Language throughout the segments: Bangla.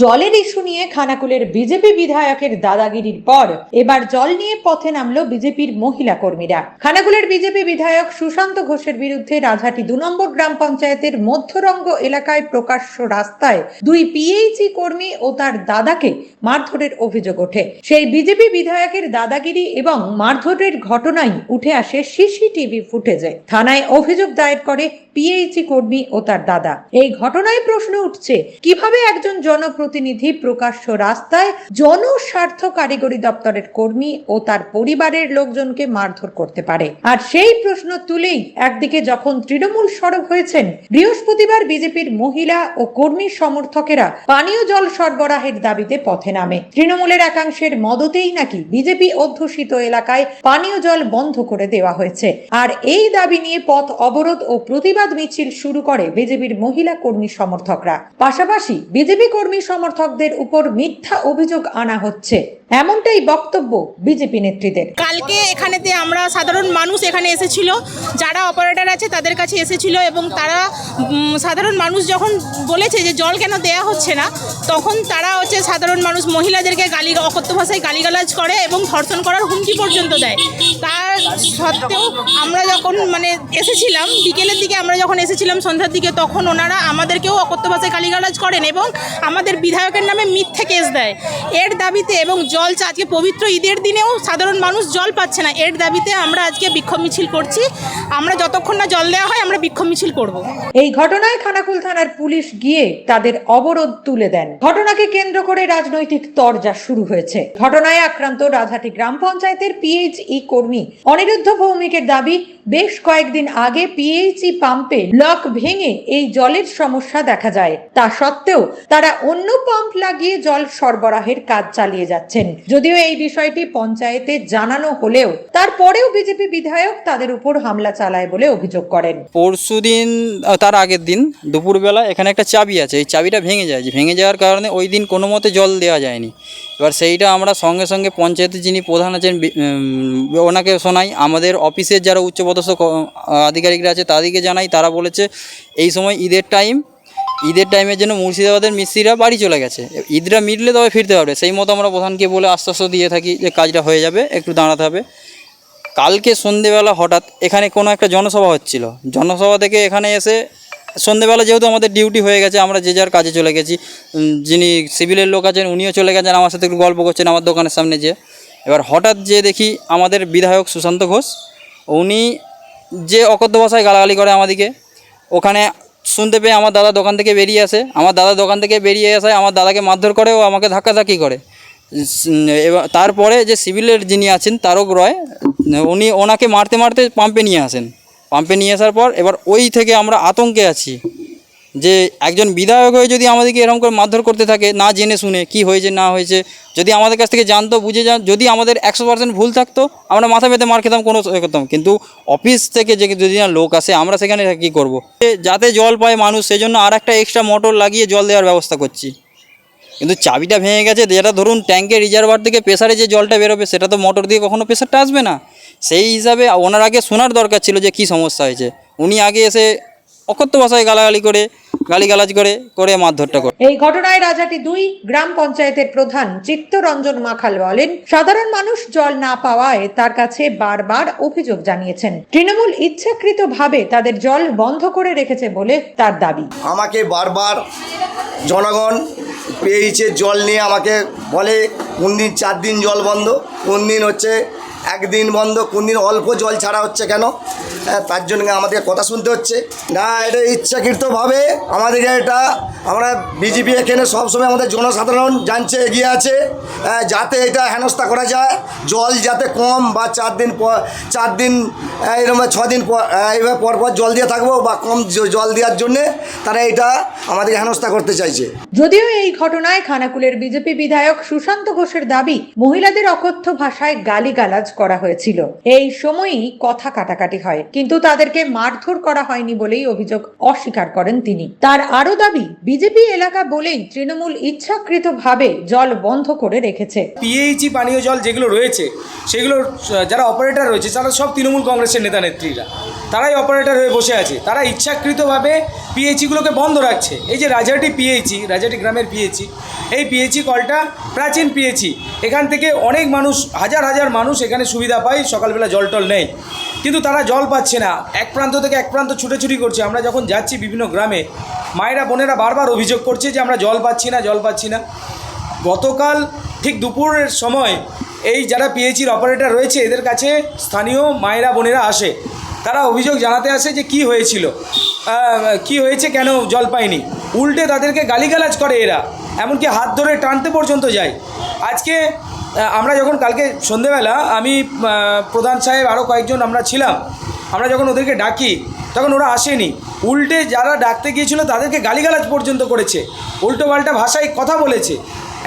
জলের ইস্যু নিয়ে খানাকুলের বিজেপি বিধায়কের দাদাগিরির পর এবার জল নিয়ে পথে নামলো বিজেপির মহিলা কর্মীরা। খানাকুলের বিজেপি বিধায়ক সুশান্ত ঘোষের বিরুদ্ধে রাজহাটি দু নম্বর গ্রাম পঞ্চায়েতের মধ্যরঙ্গ এলাকায় প্রকাশ্য রাস্তায় দুই পিএইচি কর্মী ও তার দাদাকে মারধরের অভিযোগ ওঠে। সেই বিজেপি বিধায়কের দাদাগিরি এবং মারধরের ঘটনাই উঠে আসে সিসিটিভি ফুটেজে। থানায় অভিযোগ দায়ের করে পিএইচি কর্মী ও তার দাদা। এই ঘটনায় প্রশ্ন উঠছে, কীভাবে একজন জনপ্রতিনিধি প্রকাশ্য রাস্তায় জনস্বার্থ কারিগরি দপ্তরের কর্মী ও তার পরিবারের লোকজনকে মারধর করতে পারে। আর সেই প্রশ্ন তুলেই একদিকে যখন তৃণমূল সরব হয়েছেন, বৃহস্পতিবার বিজেপির মহিলা ও কর্মী সমর্থকেরা পানীয় জল সরবরাহের দাবিতে পথে নামে। তৃণমূলের একাংশের মদতেই নাকি বিজেপি অধ্যুষিত এলাকায় পানীয় জল বন্ধ করে দেওয়া হয়েছে। আর এই দাবি নিয়ে পথ অবরোধ ও প্রতিবাদ মিছিল শুরু করে বিজেপির মহিলা কর্মী সমর্থকরা। পাশাপাশি বিজেপি কর্মী সমর্থকদের উপর মিথ্যা অভিযোগ আনা হচ্ছে। এমনটাই বক্তব্য বিজেপি নেত্রীদের। কালকে এখানেতে আমরা সাধারণ মানুষ এখানে এসেছিল, যারা অপারেটর আছে তাদের কাছে এসেছিল এবং তারা সাধারণ মানুষ যখন বলেছে যে জল কেন দেয়া হচ্ছে না, তখন তারা হচ্ছে সাধারণ মানুষ মহিলাদেরকে গালি, অকথ্য ভাষায় গালিগালাজ করে এবং ধর্ষণ করার হুমকি পর্যন্ত দেয়। তার সত্ত্বেও আমরা যখন মানে এসেছিলাম, বিকেলের দিকে আমরা যখন এসেছিলাম সন্ধ্যার দিকে, তখন ওনারা আমাদেরকেও অকথ্য ভাষায় গালিগালাজ করেন এবং আমাদের বিধায়কের নামে মিথ্যে কেস দেয়। এর দাবিতে এবং জল আজকে পবিত্র ঈদের দিনেও সাধারণ মানুষ জল পাচ্ছে না। এর দাবিতে আমরা আজকে বিক্ষোভ মিছিল করছি। আমরা যতক্ষণ না জল দেওয়া হয়, আমরা বিক্ষোভ মিছিল করব। এই ঘটনায় খানাকুল থানার পুলিশ গিয়ে তাদের অবরোধ তুলে দেন। ঘটনাকে কেন্দ্র করে রাজনৈতিক তরজা শুরু হয়েছে। ঘটনায় আক্রান্ত রাজহাটি গ্রাম পঞ্চায়েতের পিএইচই কর্মী অনিরুদ্ধ ভৌমিকের দাবি বেশ কয়েকদিন আগে পিএইচই পাম্পে লক ভেঙে এই জলের সমস্যা দেখা যায়। তা সত্ত্বেও তারা অন্য পাম্প লাগিয়ে জল সরবরাহের কাজ চালিয়ে যাচ্ছেন। যদিও এই বিষয়টি পঞ্চায়েতে জানানো হলেও তারপরেও বিজেপি বিধায়ক তাদের উপর হামলা চালায় বলে অভিযোগ করেন। পরশু দিন তার আগের দিন দুপুরবেলা এখানে একটা চাবি আছে। এই চাবিটা ভেঙে যায়। ভেঙে যাওয়ার কারণে ওই দিন কোনো মতে জল দেওয়া যায়নি। এবার সেইটা আমরা সঙ্গে সঙ্গে পঞ্চায়েতের যিনি প্রধান আছেন ওনাকে শোনাই। আমাদের অফিসের যারা উচ্চপদস্থ আধিকারিকরা আছে তাদেরকে জানাই। তারা বলেছে, এই সময় ঈদের টাইম ঈদের টাইমের জন্য মুর্শিদাবাদের মিস্ত্রিরা বাড়ি চলে গেছে। ঈদরা মিটলে তবে ফিরতে পারবে। সেই মতো আমরা প্রধানকে বলে আশ্বাস দিয়ে থাকি যে কাজটা হয়ে যাবে, একটু দাঁড়াতে হবে। কালকে সন্ধেবেলা হঠাৎ এখানে কোনো একটা জনসভা হচ্ছিল। জনসভা থেকে এখানে এসে সন্ধেবেলা যেহেতু আমাদের ডিউটি হয়ে গেছে, আমরা যে যার কাজে চলে গেছি। যিনি সিভিলের লোক আছেন, উনিও চলে গেছেন, আমার সাথে একটু গল্প করছেন, আমার দোকানের সামনে যে এবার হঠাৎ যে দেখি আমাদের বিধায়ক সুশান্ত ঘোষ উনি যে অকথ্য ভাষায় গালাগালি করে আমাদেরকে, ওখানে শুনতে পেয়ে আমার দাদা দোকান থেকে বেরিয়ে আসে। আমার দাদা দোকান থেকে বেরিয়ে আসে আমার দাদাকে মারধর করে ও আমাকে ধাক্কাধাক্কি করে। এবার তারপরে যে সিভিলের যিনি আছেন, তারক রয়, উনি ওনাকে মারতে মারতে পাম্পে নিয়ে আসেন। পাম্পে নিয়ে আসার পর এবার ওই থেকে আমরা আতঙ্কে আছি। যে একজন বিধায়ক হয়ে যদি আমাদেরকে এরকম করে মারধর করতে থাকে, না জেনে শুনে কি হয়েছে, না হয়েছে, যদি আমাদের কাছ থেকে জানতো, বুঝে যান যদি আমাদের একশো পার্সেন্ট ভুল থাকতো, আমরা মাথা পেতে মার খেতাম, কোনো এ করতাম কিন্তু অফিস থেকে যে যদি না লোক আসে, আমরা সেখানে কী করব? যাতে জল পায় মানুষ, সেজন্য আর একটা এক্সট্রা মোটর লাগিয়ে জল দেওয়ার ব্যবস্থা করছি। কিন্তু চাবিটা ভেঙে গেছে, যেটা ধরুন ট্যাঙ্কের রিজার্ভার থেকে প্রেশারে যে জলটা বেরোবে, সেটা তো মোটর দিয়ে কখনো প্রেশারটা আসবে না। সেই হিসাবে ওনার আগে শোনার দরকার ছিল যে কি সমস্যা হয়েছে। উনি আগে এসে অকথ্য ভাষায় গালাগালি করে গালিগালাজ করে করে মারধরটা করে। এই ঘটনায় রাজাটি দুই গ্রাম পঞ্চায়েতের প্রধান চিত্তরঞ্জন মাখাল বলেন সাধারণ মানুষ জল না পাওয়ায় তার কাছে বারবার অভিযোগ জানিয়েছেন। তৃণমূল ইচ্ছাকৃতভাবে তাদের জল বন্ধ করে রেখেছে বলে তার দাবি। আমাকে বারবার জনগণ পেয়েছে জল নিয়ে আমাকে বলে কোন দিন চার দিন জল বন্ধ কোন দিন হচ্ছে একদিন বন্ধ কোন দিন অল্প জল ছাড়া হচ্ছে কেন? তার জন্য আমাদের কথা শুনতে হচ্ছে। না এটা ইচ্ছাকৃতভাবে আমাদেরকে এটা আমরা বিজেপি এখানে সবসময় আমাদের জনসাধারণ জানছে এগিয়ে আছে। হ্যাঁ, যাতে এটা হেনস্থা করা যায় জল যাতে কম বা চার দিন পর চার দিন এরকম ছ দিন পর এইভাবে পর পর জল দিয়ে থাকব বা কম জল দেওয়ার জন্যে তারা এটা আমাদের হেনস্থা করতে চাইছে। যদিও এই ঘটনায় খানাকুলের বিজেপি বিধায়ক সুশান্ত ঘোষের দাবি মহিলাদের অকথ্য ভাষায় গালিগালাজ করা হয়েছিল। এই সময়ই কথা কাটাকাটি হয়। কিন্তু তাদেরকে মারধর করা হয়নি বলেই অভিযোগ অস্বীকার করেন তিনি। তার আরও দাবি, বিজেপি এলাকা বলেই তৃণমূল ইচ্ছাকৃতভাবে জল বন্ধ করে রেখেছে। পিএইচি পানীয় জল যেগুলো রয়েছে, সেগুলো যারা অপারেটর রয়েছে, তারা সব তৃণমূল কংগ্রেসের নেতা নেত্রীরা। তারাই অপারেটর হয়ে বসে আছে। তারা ইচ্ছাকৃতভাবে পিএইচিগুলোকে বন্ধ রাখছে। এই যে রাজাটি পিএইচি রাজাটি গ্রামের পিএইচি এই পিএইচি কলটা প্রাচীন পিএইচি এখান থেকে অনেক মানুষ, হাজার হাজার মানুষ এখানে সুবিধা পায়, সকালবেলা জল টল নেই। কিন্তু তারা জল পাচ্ছে না। এক প্রান্ত থেকে এক প্রান্ত ছুটোছুটি করছে। আমরা যখন যাচ্ছি বিভিন্ন গ্রামে, মায়েরা, বোনেরা বারবার অভিযোগ করছে যে আমরা জল পাচ্ছি না, জল পাচ্ছি না। গতকাল ঠিক দুপুরের সময় এই যারা পিএইচির অপারেটর রয়েছে, এদের কাছে স্থানীয় মায়েরা, বোনেরা আসে। তারা অভিযোগ জানাতে আসে যে কি হয়েছিল। কি হয়েছে কেন জল পায়নি? উল্টে তাদেরকে গালিগালাজ করে এরা। এমনকি হাত ধরে টানতে পর্যন্ত যায়। আজকে আমরা যখন কালকে সন্ধেবেলা আমি প্রধান সাহেব আরও কয়েকজন আমরা ছিলাম। আমরা যখন ওদেরকে ডাকি, তখন ওরা আসেনি। উল্টে যারা ডাকতে গিয়েছিল, তাদেরকে গালিগালাজ পর্যন্ত করেছে। উল্টো পাল্টা ভাষায় কথা বলেছে।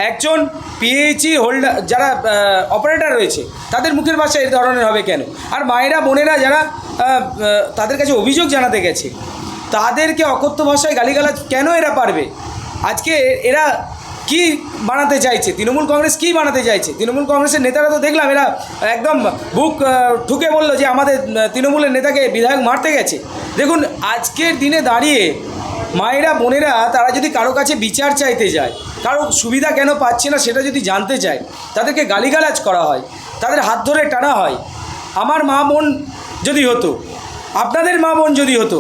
একজন পিএইচি হোল্ডার যারা অপারেটর রয়েছে, তাদের মুখের ভাষা এই ধরনের হবে কেন? আর মায়েরা, বোনেরা যারা তাদের কাছে অভিযোগ জানাতে গেছে, তাদেরকে অকথ্য ভাষায় গালিগালাজ কেন এরা পারবে? আজকে এরা কি বানাতে চাইছে? তৃণমূল কংগ্রেস কি বানাতে চাইছে? তৃণমূল কংগ্রেসের নেতারা তো দেখলাম, এরা একদম বুক ঠুকে বলল যে আমাদের তৃণমূলের নেতাকে বিধায়ক মারতে গেছে। দেখুন, আজকের দিনে দাঁড়িয়ে মায়েরা, বোনেরা, তারা যদি কারও কাছে বিচার চাইতে যায়, কারও সুবিধা কেন পাচ্ছে না সেটা যদি জানতে চায়, তাদেরকে গালিগালাজ করা হয়, তাদের হাত ধরে টানা হয়। আমার মা বোন যদি হতো, আপনাদের মা বোন যদি হতো,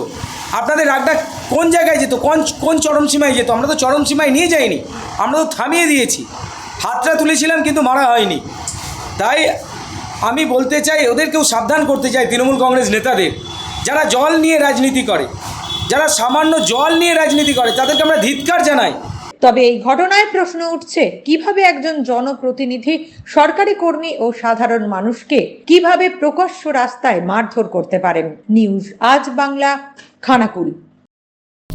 আপনাদের রাগটা কোন জায়গায় যেত? কোন কোন চরম সীমায় যেত? আমরা তো চরম সীমায় নিয়ে যাইনি। আমরা তো থামিয়ে দিয়েছি। হাতটা তুলেছিলাম কিন্তু মারা হয়নি। তাই আমি বলতে চাই ওদেরকেও সাবধান করতে চাই তৃণমূল কংগ্রেস নেতাদের। যারা জল নিয়ে রাজনীতি করে, যারা সামান্য জল নিয়ে রাজনীতি করে, তাদেরকে আমরা ধিৎকার জানাই। তবে এই ঘটনায় প্রশ্ন উঠছে, কীভাবে একজন জনপ্রতিনিধি, সরকারি কর্মী ও সাধারণ মানুষকে কীভাবে প্রকাশ্য রাস্তায় মারধর করতে পারেন? নিউজ আজ বাংলা, খানাকুল।